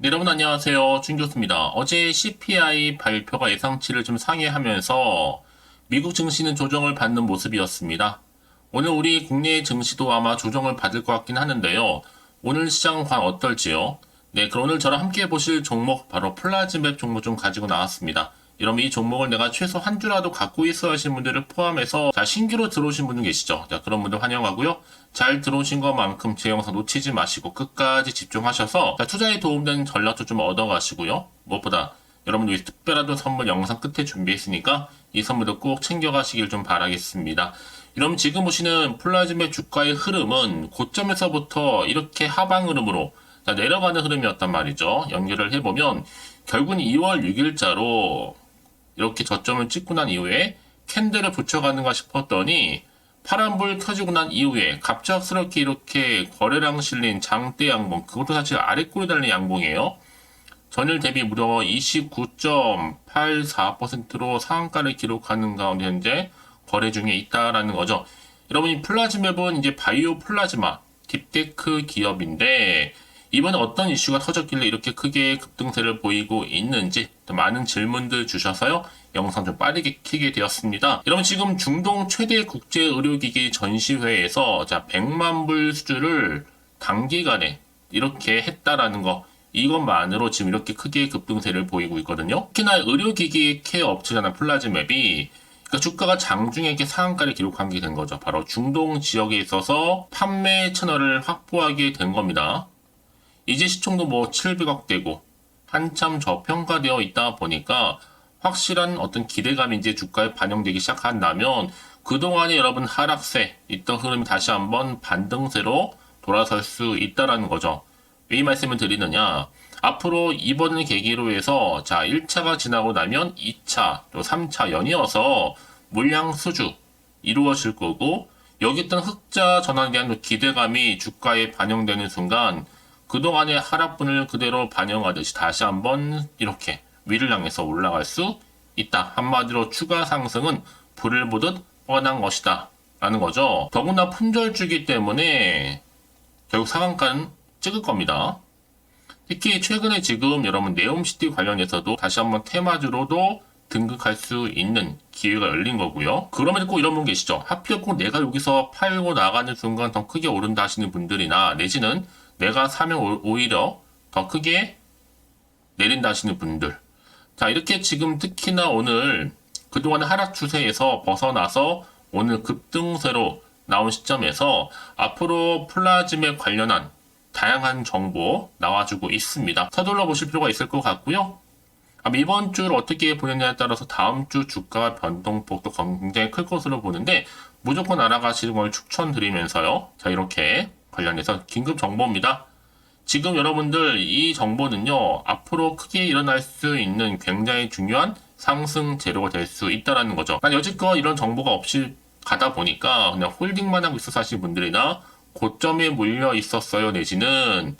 네, 여러분 안녕하세요. 준 교수입니다. 어제 CPI 발표가 예상치를 좀 상회하면서 미국 증시는 조정을 받는 모습이었습니다. 오늘 우리 국내 증시도 아마 조정을 받을 것 같긴 하는데요. 오늘 시장 관 어떨지요? 네, 그럼 오늘 저랑 함께 보실 종목 바로 플라즈맵 종목 좀 가지고 나왔습니다. 여러분 이 종목을 내가 최소 한 주라도 갖고 있어야 하시는 분들을 포함해서 자 신규로 들어오신 분들 계시죠? 자 그런 분들 환영하고요. 잘 들어오신 것만큼 제 영상 놓치지 마시고 끝까지 집중하셔서 자, 투자에 도움되는 전략도 좀 얻어가시고요. 무엇보다 여러분들 위해 특별한 선물 영상 끝에 준비했으니까 이 선물도 꼭 챙겨가시길 좀 바라겠습니다. 여러분 지금 보시는 플라즈맵 주가의 흐름은 고점에서부터 이렇게 하방 흐름으로 자, 내려가는 흐름이었단 말이죠. 연결을 해보면 결국은 2월 6일자로 이렇게 저점을 찍고 난 이후에 캔들을 붙여가는가 싶었더니 파란불 켜지고 난 이후에 갑작스럽게 이렇게 거래량 실린 장대 양봉 그것도 사실 아래꼬리 달린 양봉이에요. 전일 대비 무려 29.84%로 상한가를 기록하는 가운데 현재 거래 중에 있다라는 거죠. 여러분 이 플라즈맵은 이제 바이오 플라즈마 딥테크 기업인데 이번에 어떤 이슈가 터졌길래 이렇게 크게 급등세를 보이고 있는지 또 많은 질문들 주셔서요. 영상 좀 빠르게 키게 되었습니다. 여러분 지금 중동 최대 국제 의료기기 전시회에서 자 100만 불 수주를 단기간에 이렇게 했다라는 거 이것만으로 지금 이렇게 크게 급등세를 보이고 있거든요. 특히나 의료기기 케어 업체잖아 플라즈맵이 그러니까 주가가 장중에 이렇게 상한가를 기록한 게 된 거죠. 바로 중동 지역에 있어서 판매 채널을 확보하게 된 겁니다. 이제 시총도 뭐 700억 되고 한참 저평가되어 있다 보니까 확실한 어떤 기대감이 이제 주가에 반영되기 시작한다면 그동안에 여러분 하락세 있던 흐름이 다시 한번 반등세로 돌아설 수 있다라는 거죠. 왜 이 말씀을 드리느냐? 앞으로 이번을 계기로 해서 자 1차가 지나고 나면 2차 또 3차 연이어서 물량 수주 이루어질 거고 여기 있던 흑자 전환에 대한 기대감이 주가에 반영되는 순간 그동안의 하락분을 그대로 반영하듯이 다시 한번 이렇게 위를 향해서 올라갈 수 있다. 한마디로 추가 상승은 불을 보듯 뻔한 것이다. 라는 거죠. 더구나 품절주기 때문에 결국 상한가는 찍을 겁니다. 특히 최근에 지금 여러분 네옴시티 관련해서도 다시 한번 테마주로도 등극할 수 있는 기회가 열린 거고요. 그러면 꼭 이런 분 계시죠. 하필 꼭 내가 여기서 팔고 나가는 순간 더 크게 오른다 하시는 분들이나 내지는 내가 사면 오- 오히려 더 크게 내린다 하시는 분들. 자, 이렇게 지금 특히나 오늘 그동안의 하락 추세에서 벗어나서 오늘 급등세로 나온 시점에서 앞으로 플라즘에 관련한 다양한 정보 나와주고 있습니다. 서둘러 보실 필요가 있을 것 같고요. 이번 주를 어떻게 보느냐에 따라서 다음 주 주가 변동폭도 굉장히 클 것으로 보는데 무조건 알아가시는 걸 추천드리면서요. 자, 이렇게 관련해서 긴급 정보입니다. 지금 여러분들 이 정보는요, 앞으로 크게 일어날 수 있는 굉장히 중요한 상승 재료가 될 수 있다라는 거죠. 난 여지껏 이런 정보가 없이 가다 보니까 그냥 홀딩만 하고 있어 사실 분들이나 고점에 몰려 있었어요. 내지는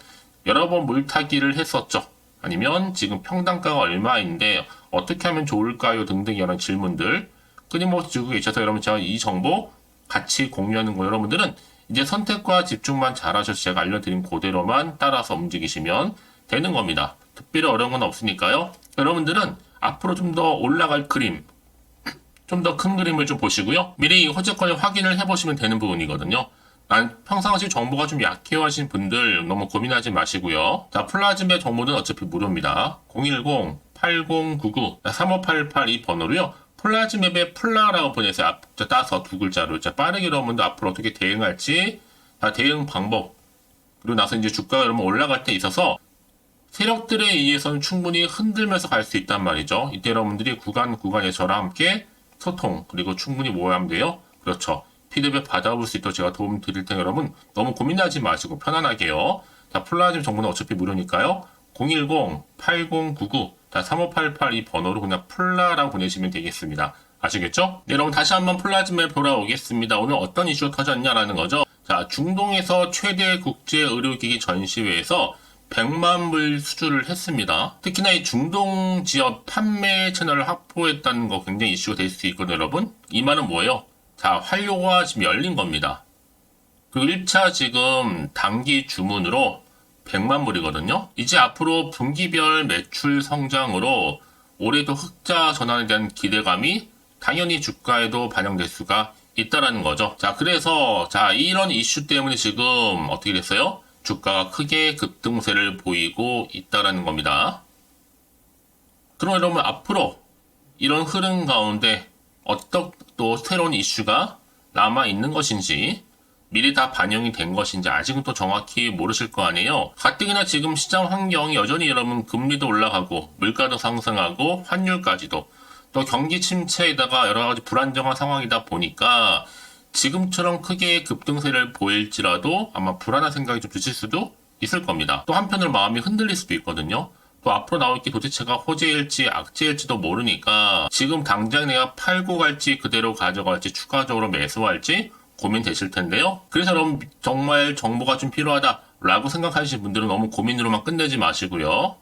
여러 번 물타기를 했었죠. 아니면 지금 평단가가 얼마인데 어떻게 하면 좋을까요? 등등 이런 질문들 끊임없이 주고 계셔서 여러분 제가 이 정보 같이 공유하는 거 여러분들은 이제 선택과 집중만 잘하셔서 제가 알려드린 그대로만 따라서 움직이시면 되는 겁니다. 특별히 어려운 건 없으니까요. 여러분들은 앞으로 좀 더 올라갈 그림, 좀 더 큰 그림을 좀 보시고요. 미리 호재권을 확인을 해보시면 되는 부분이거든요. 난 평상시 정보가 좀 약해요 하신 분들 너무 고민하지 마시고요. 자, 플라즈메 정보는 어차피 무료입니다. 010-8099-3588 이 번호로요. 플라즈맵의 플라라고 보내서 앞, 자, 따서 두 글자로 자, 빠르게 여러분들 앞으로 어떻게 대응할지 자, 대응 방법 그리고 나서 이제 주가가 여러분 올라갈 때 있어서 세력들에 의해서는 충분히 흔들면서 갈 수 있단 말이죠. 이때 여러분들이 구간 구간에 저랑 함께 소통 그리고 충분히 모여하면 돼요. 그렇죠. 피드백 받아볼 수 있도록 제가 도움 드릴 테니 여러분 너무 고민하지 마시고 편안하게요. 자 플라즘 정보는 어차피 무료니까요. 010-8099 3588 이 번호로 그냥 플라라고 보내시면 되겠습니다. 아시겠죠? 네, 여러분 다시 한번 플라즘에 돌아오겠습니다. 오늘 어떤 이슈가 터졌냐라는 거죠. 자, 중동에서 최대 국제 의료기기 전시회에서 100만 불 수주를 했습니다. 특히나 이 중동 지역 판매 채널을 확보했다는 거 굉장히 이슈가 될 수 있거든요, 여러분. 이 말은 뭐예요? 자, 환료가 지금 열린 겁니다. 그리고 1차 지금 단기 주문으로 100만 불이거든요. 이제 앞으로 분기별 매출 성장으로 올해도 흑자 전환에 대한 기대감이 당연히 주가에도 반영될 수가 있다라는 거죠. 자, 그래서 자, 이런 이슈 때문에 지금 어떻게 됐어요? 주가가 크게 급등세를 보이고 있다라는 겁니다. 그럼 여러분 앞으로 이런 흐름 가운데 어떤 또 새로운 이슈가 남아 있는 것인지 미리 다 반영이 된 것인지 아직은 또 정확히 모르실 거 아니에요. 가뜩이나 지금 시장 환경이 여전히 여러분 금리도 올라가고 물가도 상승하고 환율까지도 또 경기 침체에다가 여러 가지 불안정한 상황이다 보니까 지금처럼 크게 급등세를 보일지라도 아마 불안한 생각이 좀 드실 수도 있을 겁니다. 또 한편으로 마음이 흔들릴 수도 있거든요. 또 앞으로 나올 게 도대체가 호재일지 악재일지도 모르니까 지금 당장 내가 팔고 갈지 그대로 가져갈지 추가적으로 매수할지 고민되실 텐데요. 그래서 여러분 정말 정보가 좀 필요하다라고 생각하시는 분들은 너무 고민으로만 끝내지 마시고요.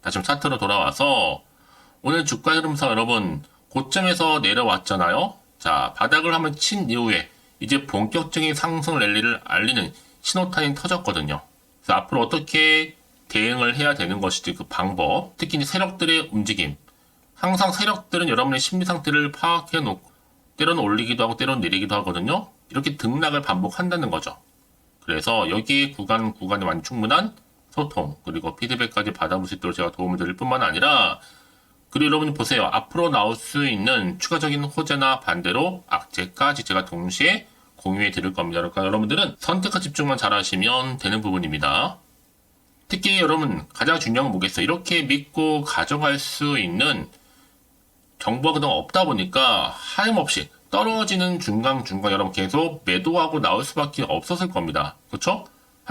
다시 좀 차트로 돌아와서 오늘 주가 흐름상 여러분 고점에서 내려왔잖아요. 자 바닥을 한번 친 이후에 이제 본격적인 상승 랠리를 알리는 신호탄이 터졌거든요. 그래서 앞으로 어떻게 대응을 해야 되는 것인지 그 방법, 특히 세력들의 움직임. 항상 세력들은 여러분의 심리 상태를 파악해 놓고 때로는 올리기도 하고 때로는 내리기도 하거든요. 이렇게 등락을 반복한다는 거죠. 그래서 여기 구간 구간에 완 충분한 소통 그리고 피드백까지 받아볼 수 있도록 제가 도움을 드릴 뿐만 아니라 그리고 여러분이 보세요. 앞으로 나올 수 있는 추가적인 호재나 반대로 악재까지 제가 동시에 공유해 드릴 겁니다. 그러니까 여러분들은 선택과 집중만 잘 하시면 되는 부분입니다. 특히 여러분 가장 중요한 건 뭐겠어요? 이렇게 믿고 가져갈 수 있는 정보가 그동안 없다 보니까 하염없이 떨어지는 중간 중간 여러분 계속 매도하고 나올 수밖에 없었을 겁니다. 그렇죠?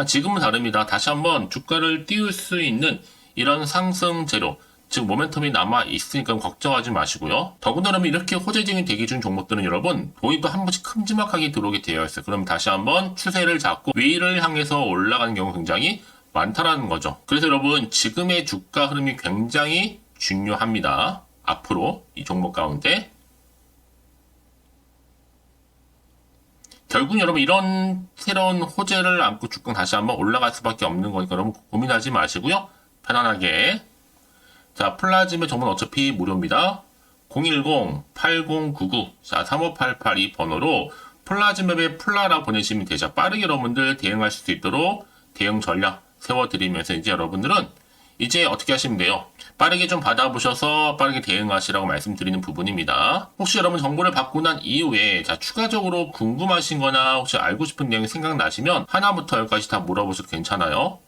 지금은 다릅니다. 다시 한번 주가를 띄울 수 있는 이런 상승 재료 즉 모멘텀이 남아 있으니까 걱정하지 마시고요. 더군다나 이렇게 호재적인 대기 중 종목들은 여러분 또한 번씩 큼지막하게 들어오게 되어 있어요. 그럼 다시 한번 추세를 잡고 위를 향해서 올라가는 경우 굉장히 많다라는 거죠. 그래서 여러분 지금의 주가 흐름이 굉장히 중요합니다. 앞으로 이 종목 가운데 결국 여러분 이런 새로운 호재를 안고 주가 다시 한번 올라갈 수밖에 없는 거니까 여러분 고민하지 마시고요. 편안하게 자 플라즘의 정보는 어차피 무료입니다. 010-8099-3588 이 번호로 플라즈맵에 플라라 보내시면 되죠. 빠르게 여러분들 대응하실 수 있도록 대응 전략 세워드리면서 이제 여러분들은 이제 어떻게 하시면 돼요? 빠르게 좀 받아보셔서 빠르게 대응하시라고 말씀드리는 부분입니다. 혹시 여러분 정보를 받고 난 이후에 자 추가적으로 궁금하신 거나 혹시 알고 싶은 내용이 생각나시면 하나부터 열까지 다 물어보셔도 괜찮아요.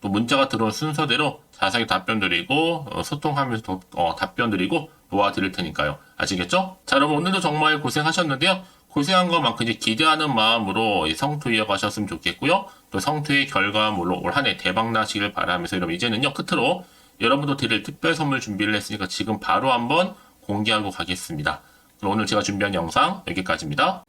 또 문자가 들어온 순서대로 자세히 답변 드리고 어, 소통하면서 도, 어, 답변 드리고 도와드릴 테니까요. 아시겠죠? 자 여러분 오늘도 정말 고생하셨는데요. 고생한 것만큼 이제 기대하는 마음으로 이 성투 이어가셨으면 좋겠고요. 또 성투의 결과물로 올 한 해 대박 나시길 바라면서 여러분 이제는요 끝으로 여러분도 드릴 특별 선물 준비를 했으니까 지금 바로 한번 공개하고 가겠습니다. 그럼 오늘 제가 준비한 영상 여기까지입니다.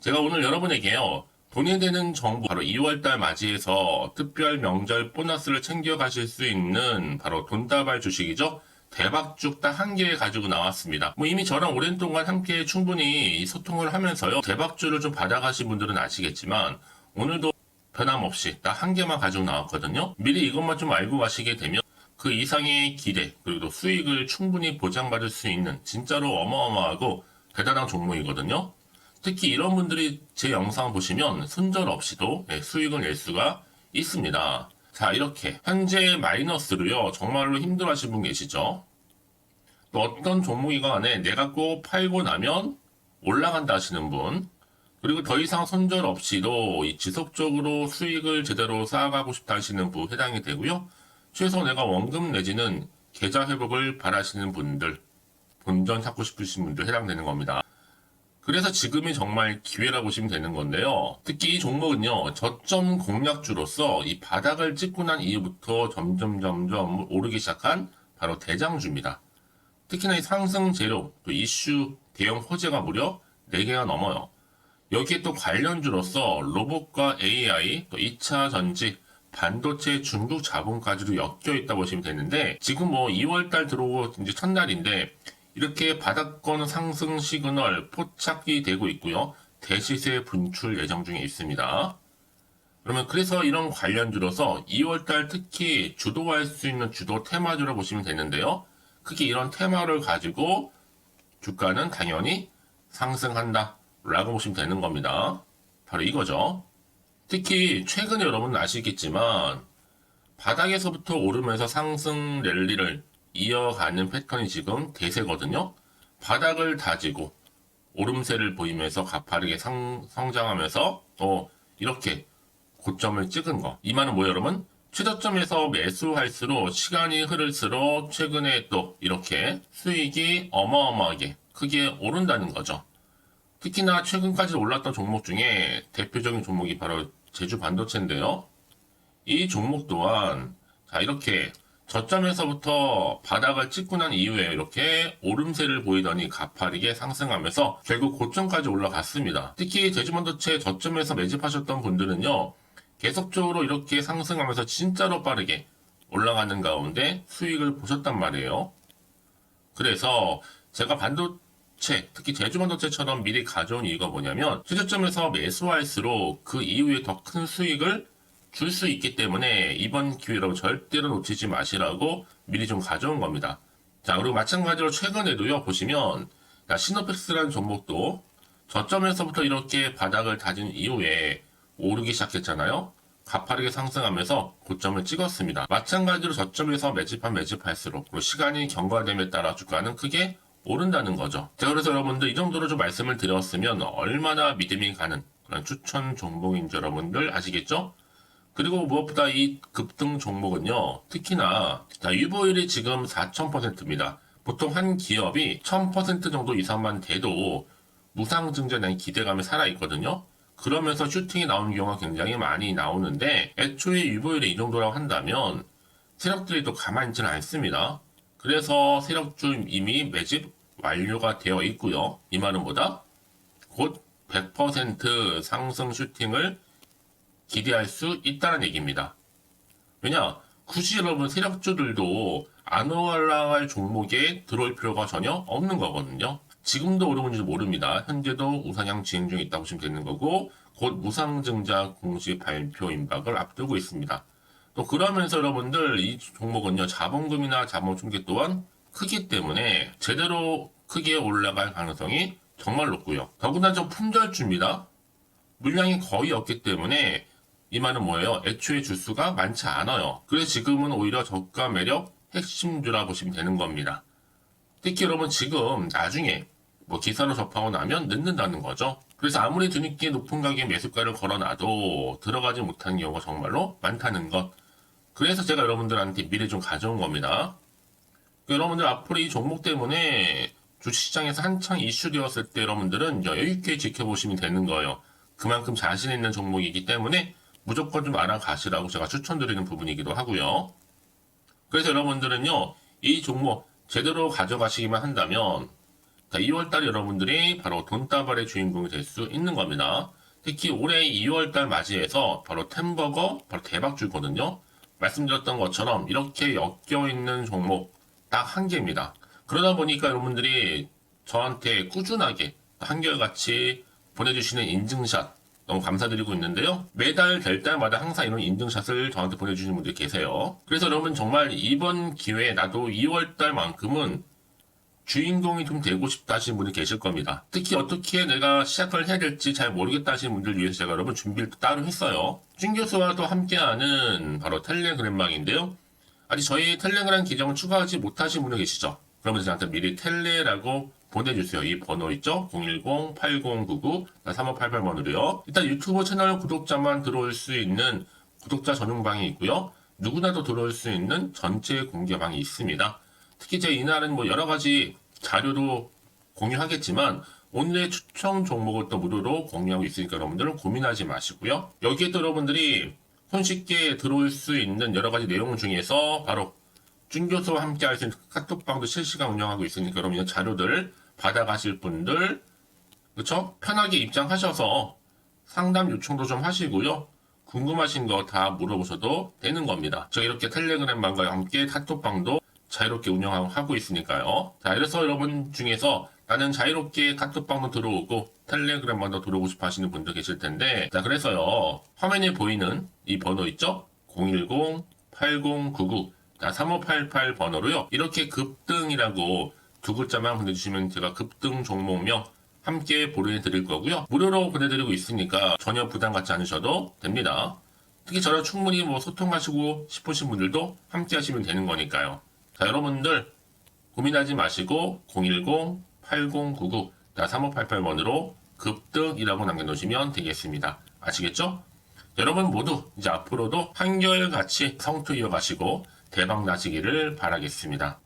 제가 오늘 여러분에게요. 돈이 되는 정보 바로 2월달 맞이해서 특별 명절 보너스를 챙겨 가실 수 있는 바로 돈다발 주식이죠. 대박죽 딱 한 개 가지고 나왔습니다. 뭐 이미 저랑 오랜 동안 함께 충분히 소통을 하면서요. 대박주를 좀 받아가신 분들은 아시겠지만 오늘도 변함없이 딱 한 개만 가지고 나왔거든요. 미리 이것만 좀 알고 가시게 되면 그 이상의 기대 그리고 또 수익을 충분히 보장받을 수 있는 진짜로 어마어마하고 대단한 종목이거든요. 특히 이런 분들이 제 영상 보시면 손절 없이도 예, 수익을 낼 수가 있습니다. 자 이렇게 현재 마이너스로요 정말로 힘들어하시는 분 계시죠? 또 어떤 종목이가 안에 내가 꼭 팔고 나면 올라간다 하시는 분 그리고 더 이상 손절 없이도 이 지속적으로 수익을 제대로 쌓아가고 싶다 하시는 분 해당이 되고요. 최소 내가 원금 내지는 계좌 회복을 바라시는 분들 본전 찾고 싶으신 분들 해당되는 겁니다. 그래서 지금이 정말 기회라고 보시면 되는 건데요. 특히 이 종목은요, 저점 공략주로서 이 바닥을 찍고 난 이후부터 점점 점점 오르기 시작한 바로 대장주입니다. 특히나 이 상승 재료, 또 이슈, 대형 호재가 무려 4개가 넘어요. 여기에 또 관련주로서 로봇과 AI, 또 2차 전지, 반도체 중국 자본까지도 엮여 있다 보시면 되는데 지금 뭐 2월달 들어오고 이제 첫날인데 이렇게 바닥권 상승 시그널 포착이 되고 있고요. 대시세 분출 예정 중에 있습니다. 그러면 그래서 이런 관련주로서 2월달 특히 주도할 수 있는 주도 테마주로 보시면 되는데요. 크게 이런 테마를 가지고 주가는 당연히 상승한다 라고 보시면 되는 겁니다. 바로 이거죠. 특히 최근에 여러분 아시겠지만 바닥에서부터 오르면서 상승 랠리를 이어가는 패턴이 지금 대세거든요. 바닥을 다지고 오름세를 보이면서 가파르게 상, 성장하면서 또 이렇게 고점을 찍은 거. 이 말은 뭐예요, 여러분? 최저점에서 매수할수록 시간이 흐를수록 최근에 또 이렇게 수익이 어마어마하게 크게 오른다는 거죠. 특히나 최근까지 올랐던 종목 중에 대표적인 종목이 바로 제주 반도체인데요. 이 종목 또한 자 이렇게 저점에서부터 바닥을 찍고 난 이후에 이렇게 오름세를 보이더니 가파르게 상승하면서 결국 고점까지 올라갔습니다. 특히 제주반도체 저점에서 매집하셨던 분들은요. 계속적으로 이렇게 상승하면서 진짜로 빠르게 올라가는 가운데 수익을 보셨단 말이에요. 그래서 제가 반도 체, 특히 제주 반도체처럼 미리 가져온 이유가 뭐냐면 최저점에서 매수할수록 그 이후에 더 큰 수익을 줄 수 있기 때문에 이번 기회로 절대로 놓치지 마시라고 미리 좀 가져온 겁니다. 자, 그리고 마찬가지로 최근에도요, 보시면, 자, 시노펙스라는 종목도 저점에서부터 이렇게 바닥을 다진 이후에 오르기 시작했잖아요. 가파르게 상승하면서 고점을 찍었습니다. 마찬가지로 저점에서 매집한 매집할수록 시간이 경과됨에 따라 주가는 크게 오른다는 거죠. 자, 그래서 여러분들 이 정도로 좀 말씀을 드렸으면 얼마나 믿음이 가는 그런 추천 종목인지 여러분들 아시겠죠? 그리고 무엇보다 이 급등 종목은요, 특히나, 자, 유보율이 지금 4,000%입니다. 보통 한 기업이 1,000% 정도 이상만 돼도 무상 증자에 대한 기대감이 살아있거든요. 그러면서 슈팅이 나오는 경우가 굉장히 많이 나오는데, 애초에 유보율이 이 정도라고 한다면, 세력들이 또 가만히 있지는 않습니다. 그래서 세력주 이미 매집 완료가 되어 있고요. 이 말은 뭐다? 곧 100% 상승 슈팅을 기대할 수 있다는 얘기입니다. 왜냐? 굳이 여러분 세력주들도 안 올라갈 종목에 들어올 필요가 전혀 없는 거거든요. 지금도 오르는지 모릅니다. 현재도 우상향 진행 중에 있다고 보시면 되는 거고 곧 무상증자 공식 발표 임박을 앞두고 있습니다. 또 그러면서 여러분들 이 종목은요 자본금이나 자본 충격 또한 크기 때문에 제대로 크게 올라갈 가능성이 정말 높고요. 더구나 좀 품절주입니다. 물량이 거의 없기 때문에 이 말은 뭐예요? 애초에 주수가 많지 않아요. 그래서 지금은 오히려 저가 매력 핵심주라 보시면 되는 겁니다. 특히 여러분 지금 나중에 뭐 기사로 접하고 나면 늦는다는 거죠. 그래서 아무리 뒤늦게 높은 가격에 매수가를 걸어놔도 들어가지 못하는 경우가 정말로 많다는 것. 그래서 제가 여러분들한테 미리 좀 가져온 겁니다. 여러분들 앞으로 이 종목 때문에 주식시장에서 한창 이슈되었을 때 여러분들은 여유있게 지켜보시면 되는 거예요. 그만큼 자신 있는 종목이기 때문에 무조건 좀 알아가시라고 제가 추천드리는 부분이기도 하고요. 그래서 여러분들은요, 이 종목 제대로 가져가시기만 한다면, 2월달 여러분들이 바로 돈다발의 주인공이 될 수 있는 겁니다. 특히 올해 2월달 맞이해서 바로 템버거, 바로 대박 주거든요. 말씀드렸던 것처럼 이렇게 엮여 있는 종목 딱 한 개입니다. 그러다 보니까 여러분들이 저한테 꾸준하게 한결같이 보내주시는 인증샷 너무 감사드리고 있는데요. 매달 될 때마다 항상 이런 인증샷을 저한테 보내주시는 분들이 계세요. 그래서 여러분 정말 이번 기회에 나도 2월달만큼은 주인공이 좀 되고 싶다 하시는 분이 계실 겁니다. 특히 어떻게 내가 시작을 해야 될지 잘 모르겠다 하시는 분들 위해서 제가 여러분 준비를 또 따로 했어요. 준 교수와도 함께하는 바로 텔레그램망인데요. 아직 저희 텔레그램 계정을 추가하지 못하신 분이 계시죠? 그러면 저한테 미리 텔레라고 보내주세요. 이 번호 있죠? 010-8099-3588번으로요. 일단 유튜브 채널 구독자만 들어올 수 있는 구독자 전용방이 있고요. 누구나도 들어올 수 있는 전체 공개방이 있습니다. 특히 제 이날은 뭐 여러 가지 자료도 공유하겠지만 오늘의 추천 종목을 또 무료로 공유하고 있으니까 여러분들은 고민하지 마시고요. 여기에 또 여러분들이 손쉽게 들어올 수 있는 여러 가지 내용 중에서 바로 준 교수와 함께 할 수 있는 카톡방도 실시간 운영하고 있으니까 여러분 이 자료들 받아가실 분들 그쵸? 편하게 입장하셔서 상담 요청도 좀 하시고요. 궁금하신 거 다 물어보셔도 되는 겁니다. 저 이렇게 텔레그램방과 함께 카톡방도 자유롭게 운영하고 있으니까요. 자, 이래서 여러분 중에서 나는 자유롭게 카톡방도 들어오고 텔레그램 먼저 들어오고 싶어 하시는 분도 계실 텐데 자 그래서요. 화면에 보이는 이 번호 있죠? 010-8099 3588 번호로요. 이렇게 급등이라고 두 글자만 보내주시면 제가 급등 종목명 함께 보내드릴 거고요. 무료로 보내드리고 있으니까 전혀 부담 갖지 않으셔도 됩니다. 특히 저랑 충분히 뭐 소통하시고 싶으신 분들도 함께 하시면 되는 거니까요 자 여러분들 고민하지 마시고 010-8099 3588번으로 급등이라고 남겨놓으시면 되겠습니다. 아시겠죠? 여러분 모두 이제 앞으로도 한결같이 성투 이어가시고 대박 나시기를 바라겠습니다.